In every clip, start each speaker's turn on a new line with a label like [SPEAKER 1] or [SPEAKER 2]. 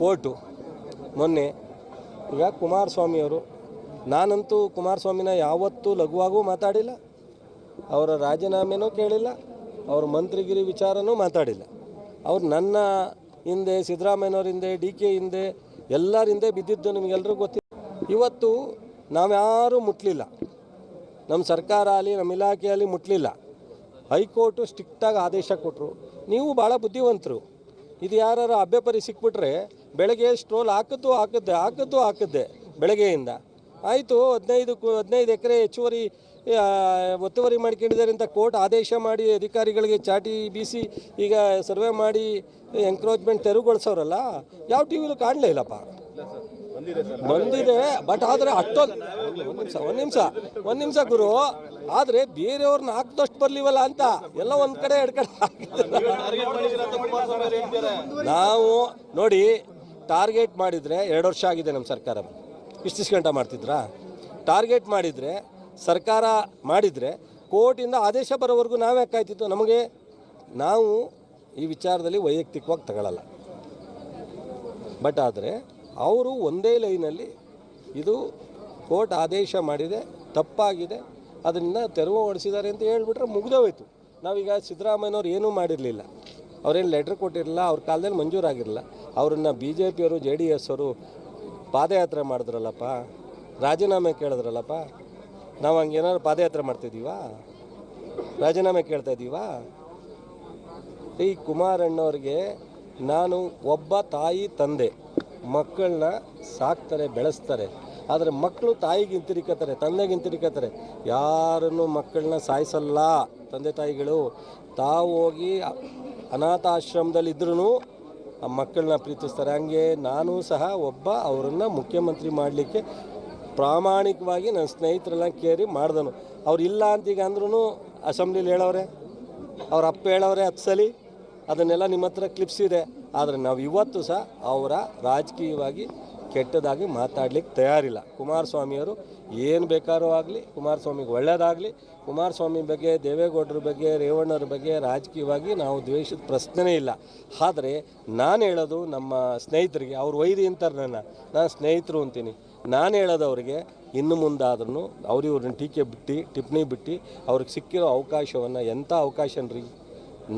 [SPEAKER 1] Court ಮೊನ್ನೆ. ಈಗ ಕುಮಾರಸ್ವಾಮಿಯವರು ನಾನಂತೂ ಕುಮಾರಸ್ವಾಮಿನ ಯಾವತ್ತೂ ಲಘುವಾಗೂ ಮಾತಾಡಿಲ್ಲ, ಅವರ ರಾಜೀನಾಮೆನೂ ಕೇಳಿಲ್ಲ, ಅವ್ರ ಮಂತ್ರಿಗಿರಿ ವಿಚಾರನೂ ಮಾತಾಡಿಲ್ಲ. ಅವ್ರು ನನ್ನ ಹಿಂದೆ ಸಿದ್ದರಾಮಯ್ಯನವ್ರ ಹಿಂದೆ ಡಿ ಕೆ ಹಿಂದೆ, ಎಲ್ಲರ ಹಿಂದೆ ಬಿದ್ದಿದ್ದು ನಿಮಗೆಲ್ಲರಿಗೂ ಗೊತ್ತಿಲ್ಲ. ಇವತ್ತು ನಾವ್ಯಾರೂ ಮುಟ್ಲಿಲ್ಲ. ನಮ್ಮ ಸರ್ಕಾರ ಆಗಲಿ ನಮ್ಮ ಇಲಾಖೆಯಲ್ಲಿ ಮುಟ್ಲಿಲ್ಲ. ಹೈಕೋರ್ಟು ಸ್ಟ್ರಿಕ್ಟಾಗಿ ಆದೇಶ ಕೊಟ್ಟರು ನೀವು ಭಾಳ ಬುದ್ಧಿವಂತರು. ಇದು ಯಾರು ಅಭ್ಯಪರಿ ಸಿಕ್ಬಿಟ್ರೆ ಬೆಳಗ್ಗೆ ಸ್ಟ್ರೋಲ್ ಹಾಕಿದ್ದು ಹಾಕಿದ್ದೆ ಹಾಕಿದ್ದು ಹಾಕಿದ್ದೆ ಬೆಳಗ್ಗೆಯಿಂದ ಆಯಿತು ಹದಿನೈದು ಹದಿನೈದು ಎಕರೆ ಹೆಚ್ಚುವರಿ ಒತ್ತುವರಿ ಮಾಡ್ಕೊಂಡಿದ್ದಾರೆ ಅಂತ ಕೋರ್ಟ್ ಆದೇಶ ಮಾಡಿ ಅಧಿಕಾರಿಗಳಿಗೆ ಚಾಟಿ ಬೀಸಿ ಈಗ ಸರ್ವೆ ಮಾಡಿ ಎಂಕ್ರೋಚ್ಮೆಂಟ್ ತೆರವುಗೊಳಿಸೋರಲ್ಲ, ಯಾವ ಟಿ ವಿಲೂ ಕಾಣಲೇ ಇಲ್ಲಪ್ಪ ಬಂದಿದೆ ಬಟ್ ಆದರೆ ಅಷ್ಟೊಂದು ಒಂದು ನಿಮಿಷ ಒಂದು ನಿಮಿಷ ಒಂದು ನಿಮಿಷ ಗುರು, ಆದರೆ ಬೇರೆಯವ್ರನ್ನ ಹಾಕ್ದಷ್ಟು ಬರ್ಲಿವಲ್ಲ ಅಂತ, ಎಲ್ಲ ಒಂದು ಕಡೆ, ಎರಡು ಕಡೆ. ನಾವು ನೋಡಿ ಟಾರ್ಗೆಟ್ ಮಾಡಿದರೆ ಎರಡು ವರ್ಷ ಆಗಿದೆ ನಮ್ಮ ಸರ್ಕಾರ. ಇಷ್ಟಿಷ್ಟು ಗಂಟೆ ಮಾಡ್ತಿದ್ರಾ? ಟಾರ್ಗೆಟ್ ಮಾಡಿದರೆ, ಸರ್ಕಾರ ಮಾಡಿದರೆ ಕೋರ್ಟಿಂದ ಆದೇಶ ಬರೋವರೆಗೂ ನಾವೇ ಕಾಯ್ತಿತ್ತು ನಮಗೆ ನಾವು ಈ ವಿಚಾರದಲ್ಲಿ ವೈಯಕ್ತಿಕವಾಗಿ ತಗೊಳ್ಳಲ್ಲ ಬಟ್ ಆದರೆ ಅವರು ಒಂದೇ ಲೈನಲ್ಲಿ ಇದು ಕೋರ್ಟ್ ಆದೇಶ ಮಾಡಿದೆ, ತಪ್ಪಾಗಿದೆ, ಅದರಿಂದ ತೆರವು ಹೊಡಿಸಿದ್ದಾರೆ ಅಂತ ಹೇಳ್ಬಿಟ್ರೆ ಮುಗ್ದೋಯ್ತು. ನಾವೀಗ ಸಿದ್ದರಾಮಯ್ಯನವ್ರು ಏನೂ ಮಾಡಿರಲಿಲ್ಲ. ಅವ್ರೇನು ಲೆಟ್ರ್ ಕೊಟ್ಟಿರಲಿಲ್ಲ, ಅವ್ರ ಕಾಲದಲ್ಲಿ ಮಂಜೂರಾಗಿರಲಿಲ್ಲ ಅವ್ರನ್ನ ಬಿ ಜೆ ಪಿಯವರು ಜೆ ಡಿ ಎಸ್ ಅವರು ಪಾದಯಾತ್ರೆ ಮಾಡಿದ್ರಲ್ಲಪ್ಪ, ರಾಜೀನಾಮೆ ಕೇಳಿದ್ರಲ್ಲಪ್ಪ, ನಾವು ಹಂಗೇನಾದ್ರು ಪಾದಯಾತ್ರೆ ಮಾಡ್ತಿದ್ದೀವಾ ರಾಜೀನಾಮೆ ಕೇಳ್ತಾ ಇದ್ದೀವಾ ಈ ಕುಮಾರಣ್ಣವ್ರಿಗೆ ನಾನು ಒಬ್ಬ ತಾಯಿ ತಂದೆ ಮಕ್ಕಳನ್ನ ಸಾಕ್ತಾರೆ, ಬೆಳೆಸ್ತಾರೆ. ಆದರೆ ಮಕ್ಕಳು ತಾಯಿಗೆ ಹಿಂತಿರಿಕತ್ತಾರೆ, ತಂದೆಗೆ ಹಿಂತಿರಿಕತ್ತಾರೆ. ಯಾರನ್ನು ಮಕ್ಕಳನ್ನ ಸಾಯಿಸಲ್ಲ ತಂದೆ ತಾಯಿಗಳು. ತಾವು ಹೋಗಿ ಅನಾಥಾಶ್ರಮದಲ್ಲಿ ಇದ್ರೂ ಆ ಮಕ್ಕಳನ್ನ ಪ್ರೀತಿಸ್ತಾರೆ. ಹಂಗೆ ನಾನು ಸಹ ಒಬ್ಬ ಅವರನ್ನು ಮುಖ್ಯಮಂತ್ರಿ ಮಾಡಲಿಕ್ಕೆ ಪ್ರಾಮಾಣಿಕವಾಗಿ ನನ್ನ ಸ್ನೇಹಿತರೆಲ್ಲ ಕೇರಿ ಮಾಡ್ದನು. ಅವ್ರು ಇಲ್ಲ ಅಂತ ಈಗ ಅಂದ್ರೂ ಅಸೆಂಬ್ಲಿಲಿ ಹೇಳವ್ರೆ ಅವ್ರ ಅಪ್ಪ ಹೇಳವ್ರೆ ಹತ್ತು ಸಲ ಅದನ್ನೆಲ್ಲ ನಿಮ್ಮ ಹತ್ರ ಕ್ಲಿಪ್ಸ್ ಇದೆ. ಆದರೆ ನಾವು ಇವತ್ತು ಸಹ ಅವರ ರಾಜಕೀಯವಾಗಿ ಕೆಟ್ಟದಾಗಿ ಮಾತಾಡ್ಲಿಕ್ಕೆ ತಯಾರಿಲ್ಲ. ಕುಮಾರಸ್ವಾಮಿಯವರು ಏನು ಬೇಕಾದ್ರೂ ಆಗಲಿ, ಕುಮಾರಸ್ವಾಮಿಗೆ ಒಳ್ಳೆಯದಾಗಲಿ ಕುಮಾರಸ್ವಾಮಿ ಬಗ್ಗೆ, ದೇವೇಗೌಡರ ಬಗ್ಗೆ ರೇವಣ್ಣರ ಬಗ್ಗೆ ರಾಜಕೀಯವಾಗಿ ನಾವು ದ್ವೇಷದ ಪ್ರಶ್ನೆನೇ ಇಲ್ಲ. ಆದರೆ ನಾನು ಹೇಳೋದು ನಮ್ಮ ಸ್ನೇಹಿತರಿಗೆ, ಅವ್ರು ವೈರಿ ಅಂತಾರೆ ನನ್ನ, ನಾನು ಸ್ನೇಹಿತರು ಅಂತೀನಿ. ನಾನು ಹೇಳೋದು ಅವ್ರಿಗೆ, ಇನ್ನು ಮುಂದಾದ್ರೂ ಅವ್ರು ಇವ್ರನ್ನ ಟೀಕೆ ಬಿಟ್ಟು, ಟಿಪ್ಪಣಿ ಬಿಟ್ಟು, ಅವ್ರಿಗೆ ಸಿಕ್ಕಿರೋ ಅವಕಾಶವನ್ನು ಎಂಥ ಅವಕಾಶನ್ರಿ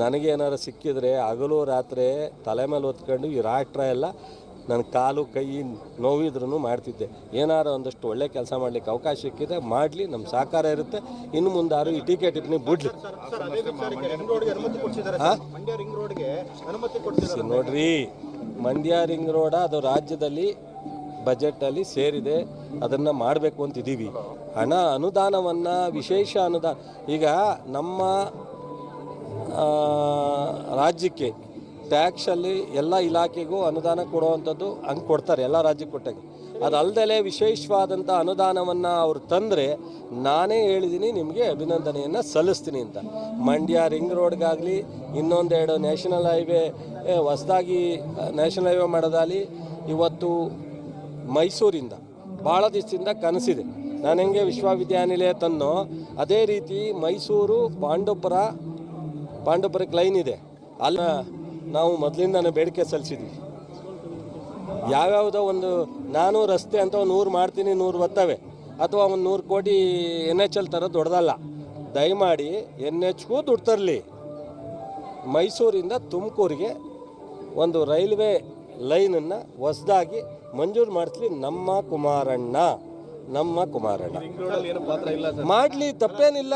[SPEAKER 1] ನನಗೇನಾರು ಸಿಕ್ಕಿದರೆ ಹಗಲು ರಾತ್ರಿ ತಲೆ ಮೇಲೆ ಹೊತ್ಕೊಂಡು ಈ ರಾಷ್ಟ್ರ ಎಲ್ಲ ನನ್ನ ಕಾಲು ಕೈ ನೋವಿದ್ರೂ ಮಾಡ್ತಿದ್ದೆ. ಏನಾರು ಒಂದಷ್ಟು ಒಳ್ಳೆ ಕೆಲಸ ಮಾಡ್ಲಿಕ್ಕೆ ಅವಕಾಶ ಸಿಕ್ಕಿದೆ ಮಾಡಲಿ ನಮ್ಮ ಸಹಕಾರ ಇರುತ್ತೆ. ಇನ್ನು ಮುಂದಾರು ಈ ಟೀಕೆ ಟಿಪ್ಪಣಿ ಬಿಡ್ಲಿ. ನೋಡ್ರಿ ಮಂಡ್ಯ ರಿಂಗ್ ರೋಡ ಅದು ರಾಜ್ಯದಲ್ಲಿ ಬಜೆಟಲ್ಲಿ ಸೇರಿದೆ. ಅದನ್ನು ಮಾಡಬೇಕು ಅಂತಿದ್ದೀವಿ. ಹಣ ಅನುದಾನವನ್ನು ವಿಶೇಷ ಅನುದಾನ ಈಗ ನಮ್ಮ ರಾಜ್ಯಕ್ಕೆ ಟ್ಯಾಕ್ಸಲ್ಲಿ ಎಲ್ಲ ಇಲಾಖೆಗೂ ಅನುದಾನ ಕೊಡುವಂಥದ್ದು ಹಂಗೆ ಕೊಡ್ತಾರೆ, ಎಲ್ಲ ರಾಜ್ಯಕ್ಕೆ ಕೊಟ್ಟಾಗ. ಅದಲ್ಲದೆ ವಿಶೇಷವಾದಂಥ ಅನುದಾನವನ್ನು ಅವ್ರು ತಂದರೆ ನಾನೇ ಹೇಳಿದ್ದೀನಿ ನಿಮಗೆ ಅಭಿನಂದನೆಯನ್ನು ಸಲ್ಲಿಸ್ತೀನಿ ಅಂತ. ಮಂಡ್ಯ ರಿಂಗ್ ರೋಡ್ಗಾಗಲಿ, ಇನ್ನೊಂದೆರಡು ನ್ಯಾಷನಲ್ ಹೈವೇ ಹೊಸದಾಗಿ ನ್ಯಾಷನಲ್ ಹೈವೇ ಮಾಡೋದಾಗಲಿ, ಇವತ್ತು ಮೈಸೂರಿಂದ, ಭಾಳ ದಿವಸದಿಂದ ಕನಸಿದೆ. ನಾನು ಹೆಂಗೆ ವಿಶ್ವವಿದ್ಯಾನಿಲಯ ತನ್ನೋ ಅದೇ ರೀತಿ ಮೈಸೂರು ಪಾಂಡವಪುರ, ಪಾಂಡವಪುರಕ್ಕೆ ಲೈನ್ ಇದೆ. ಅಲ್ಲ ನಾವು ಮೊದಲಿಂದನೂ ಬೇಡಿಕೆ ಸಲ್ಲಿಸಿದ್ವಿ. ಯಾವ್ಯಾವುದೋ ಒಂದು ನಾನು ರಸ್ತೆ ಅಂತ ಒಂದು ನೂರು ಮಾಡ್ತೀನಿ, ನೂರು ಬರ್ತವೆ. ಅಥವಾ ಒಂದು ನೂರು ಕೋಟಿ ಎನ್ ಎಚ್ ಎಲ್ ತರೋದು ದೊಡ್ಡದಲ್ಲ. ದಯಮಾಡಿ ಎನ್ ಎಚ್ಗೂ ದುಡ್ಡು ತರಲಿ. ಮೈಸೂರಿಂದ ತುಮಕೂರಿಗೆ ಒಂದು ರೈಲ್ವೆ ಲೈನನ್ನು ಹೊಸದಾಗಿ ಮಂಜೂರು ಮಾಡಿಸ್ಲಿ ನಮ್ಮ ಕುಮಾರಣ್ಣ. ನಮ್ಮ ಕುಮಾರಣ್ಣ. ಮಾಡಲಿ, ತಪ್ಪೇನಿಲ್ಲ.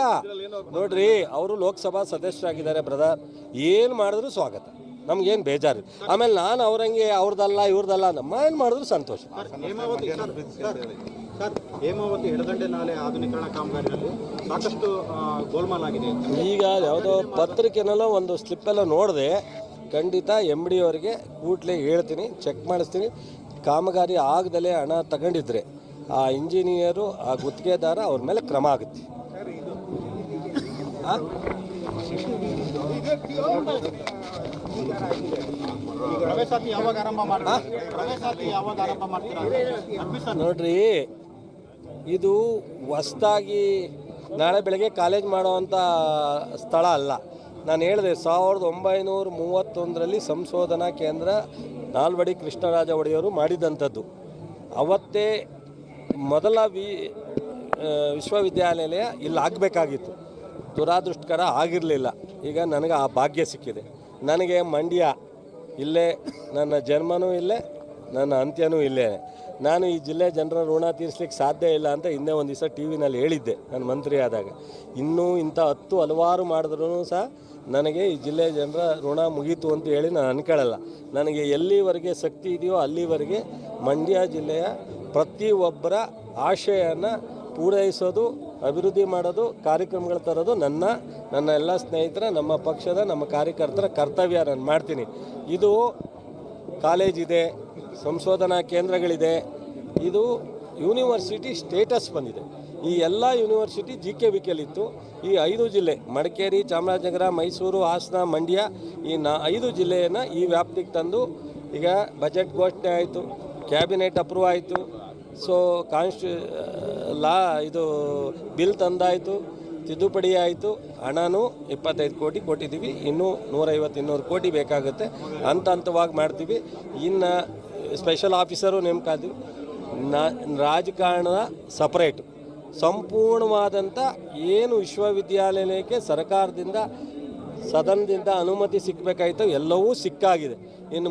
[SPEAKER 1] ನೋಡ್ರಿ, ಅವರು ಲೋಕಸಭಾ ಸದಸ್ಯರಾಗಿದ್ದಾರೆ, ಬ್ರದರ್. ಏನು ಮಾಡಿದ್ರು ಸ್ವಾಗತ. ನಮ್ಗೇನು ಬೇಜಾರು. ಆಮೇಲೆ ನಾನು ಅವ್ರಂಗೆ ಅವ್ರದ್ದಲ್ಲ ಇವ್ರದ್ದಲ್ಲ ನಮ್ಮ ಏನು ಮಾಡಿದ್ರು ಸಂತೋಷ.
[SPEAKER 2] Hemavathi sir sir sir Hemavathi ಎಡದಂಡೆ ನಾಲೆ ಆಧುನೀಕರಣ ಕಾಮಗಾರಿನಲ್ಲಿ ಸಾಕಷ್ಟು ಆ, ಗೋಲ್ಮಾಲ್ ಆಗಿದೆ
[SPEAKER 1] ಈಗ ಯಾವುದೋ ಪತ್ರಿಕೆನೆಲ್ಲ ಒಂದು ಸ್ಲಿಪ್ಪೆಲ್ಲ ನೋಡಿದೆ ಖಂಡಿತ ಎಂ ಡಿ ಅವರಿಗೆ ಕೂಡಲೇ ಹೇಳ್ತೀನಿ ಚೆಕ್ ಮಾಡಿಸ್ತೀನಿ. ಕಾಮಗಾರಿ ಆಗದಲ್ಲೇ ಹಣ ತಗೊಂಡಿದ್ರೆ ಆ ಇಂಜಿನಿಯರು ಆ ಗುತ್ತಿಗೆದಾರ ಅವ್ರ ಮೇಲೆ ಕ್ರಮ ಆಗುತ್ತೆ. ನೋಡ್ರಿ ಇದು ಹೊಸ್ದಾಗಿ ನಾಳೆ ಬೆಳಗ್ಗೆ ಕಾಲೇಜ್ ಮಾಡುವಂತ ಸ್ಥಳ ಅಲ್ಲ. ನಾನು ಹೇಳಿದೆ ಸಾವಿರದ ಒಂಬೈನೂರ ಮೂವತ್ತೊಂದರಲ್ಲಿ ಸಂಶೋಧನಾ ಕೇಂದ್ರ ನಾಲ್ವಡಿ ಕೃಷ್ಣರಾಜ ಒಡೆಯರು ಮಾಡಿದಂಥದ್ದು. ಅವತ್ತೇ ಮೊದಲ ವಿ ಆ, ವಿಶ್ವವಿದ್ಯಾನಿಲಯ ಇಲ್ಲಿ ಆಗಬೇಕಾಗಿತ್ತು. ದುರಾದೃಷ್ಟಕರ ಆಗಿರಲಿಲ್ಲ. ಈಗ ನನಗೆ ಆ ಭಾಗ್ಯ ಸಿಕ್ಕಿದೆ. ನನಗೆ ಮಂಡ್ಯ ಇಲ್ಲೇ, ನನ್ನ ಜನ್ಮನೂ ಇಲ್ಲೇ, ನನ್ನ ಅಂತ್ಯನೂ ಇಲ್ಲೇ. ನಾನು ಈ ಜಿಲ್ಲೆ ಜನರ ಋಣ ತೀರಿಸ್ಲಿಕ್ಕೆ ಸಾಧ್ಯ ಇಲ್ಲ ಅಂತ ಹಿಂದೆ ಒಂದು ದಿವಸ ಟಿ ವಿನಲ್ಲಿ ಹೇಳಿದ್ದೆ ನಾನು ಮಂತ್ರಿ ಆದಾಗ. ಇನ್ನೂ ಇಂಥ ಹತ್ತು ಹಲವಾರು ಮಾಡಿದ್ರೂ ಸಹ ನನಗೆ ಈ ಜಿಲ್ಲೆ ಜನರ ಋಣ ಮುಗೀತು ಅಂತ ಹೇಳಿ ನಾನು ಅನ್ಕೊಳ್ಳಲ್ಲ. ನನಗೆ ಎಲ್ಲಿವರೆಗೆ ಶಕ್ತಿ ಇದೆಯೋ ಅಲ್ಲಿವರೆಗೆ ಮಂಡ್ಯ ಜಿಲ್ಲೆಯ ಪ್ರತಿಯೊಬ್ಬರ ಆಶಯನ ಪೂರೈಸೋದು ಅಭಿವೃದ್ಧಿ ಮಾಡೋದು, ಕಾರ್ಯಕ್ರಮಗಳು ತರೋದು ನನ್ನ ನನ್ನ ಎಲ್ಲ ಸ್ನೇಹಿತರ, ನಮ್ಮ ಪಕ್ಷದ, ನಮ್ಮ ಕಾರ್ಯಕರ್ತರ ಕರ್ತವ್ಯ ನಾನು ಮಾಡ್ತೀನಿ. ಇದು ಕಾಲೇಜ್ ಇದೆ, ಸಂಶೋಧನಾ ಕೇಂದ್ರಗಳಿದೆ, ಇದು ಯೂನಿವರ್ಸಿಟಿ ಸ್ಟೇಟಸ್ ಬಂದಿದೆ. ಈ ಎಲ್ಲ ಯೂನಿವರ್ಸಿಟಿ ಜಿ ಕೆ ವಿ ಕೆಲಿತ್ತು ಈ ಐದು ಜಿಲ್ಲೆ, ಮಡಿಕೇರಿ, ಚಾಮರಾಜನಗರ, ಮೈಸೂರು, ಹಾಸನ, ಮಂಡ್ಯ, ಈ ನಾ, ಐದು ಜಿಲ್ಲೆಯನ್ನು ಈ ವ್ಯಾಪ್ತಿಗೆ ತಂದು ಈಗ ಬಜೆಟ್ ಘೋಷಣೆ ಆಯಿತು, ಕ್ಯಾಬಿನೆಟ್ ಅಪ್ರೂವ್ ಆಯಿತು. ಸೊ ಕಾನ್ಸ್ಟಿ ಲಾ ಇದು ಬಿಲ್ ತಂದಾಯಿತು, ತಿದ್ದುಪಡಿ ಆಯಿತು, ಹಣನೂ ಇಪ್ಪತ್ತೈದು ಕೋಟಿ ಕೊಟ್ಟಿದ್ದೀವಿ, ಇನ್ನೂ ನೂರೈವತ್ತು, ಇನ್ನೂರು ಕೋಟಿ ಬೇಕಾಗುತ್ತೆ, ಹಂತ ಹಂತವಾಗಿ ಮಾಡ್ತೀವಿ. ಇನ್ನು ಸ್ಪೆಷಲ್ ಆಫೀಸರು ನೇಮಕಾದ್ವಿ ನಾ, ರಾಜಕಾರಣದ ಸಪ್ರೇಟು ಸಂಪೂರ್ಣವಾದಂಥ ಏನು ವಿಶ್ವವಿದ್ಯಾಲಯಕ್ಕೆ ಸರ್ಕಾರದಿಂದ, ಸದನದಿಂದ ಅನುಮತಿ ಸಿಕ್ಕಬೇಕಾಯ್ತು ಎಲ್ಲವೂ ಸಿಕ್ಕಾಗಿದೆ. ಇನ್ನು